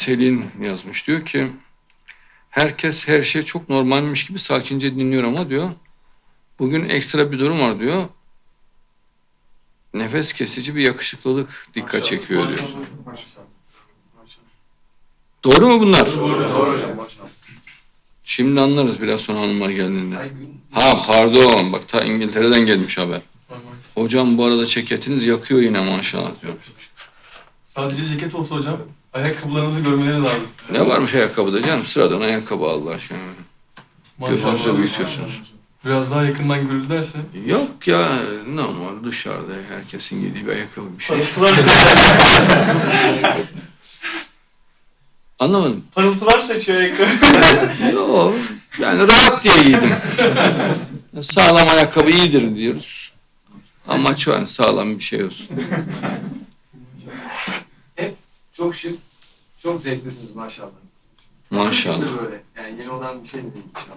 Selin yazmış. Diyor ki herkes her şey çok normalmiş gibi sakince dinliyor ama diyor bugün ekstra bir durum var diyor. Nefes kesici bir yakışıklılık dikkat çekiyor diyor. Doğru mu bunlar? Doğru hocam. Maşallah. Şimdi anlarız biraz sonra hanımlar geldiğinde. Ha pardon bak ta İngiltere'den gelmiş haber. Hocam bu arada ceketiniz yakıyor yine maşallah diyor. Sadece ceket olsa hocam ayakkabılarınızı görmeleri lazım. Ne varmış ayakkabıda canım? Sıradan ayakkabı Allah aşkına. Gözünüzü büyütüyorsunuz. Biraz daha yakından görülürlerse. Yok ya normal dışarıda herkesin giydiği bir ayakkabı bir şey. Anlamadım. Parıltılar seçiyor ayakkabı. Yok yani rahat diye giydim. Sağlam ayakkabı iyidir diyoruz. Ama şu an sağlam bir şey olsun. Çok şık, çok zevklisiniz maşallah. Maşallah. Böyle. Yani yeni olan bir şey de değil inşallah.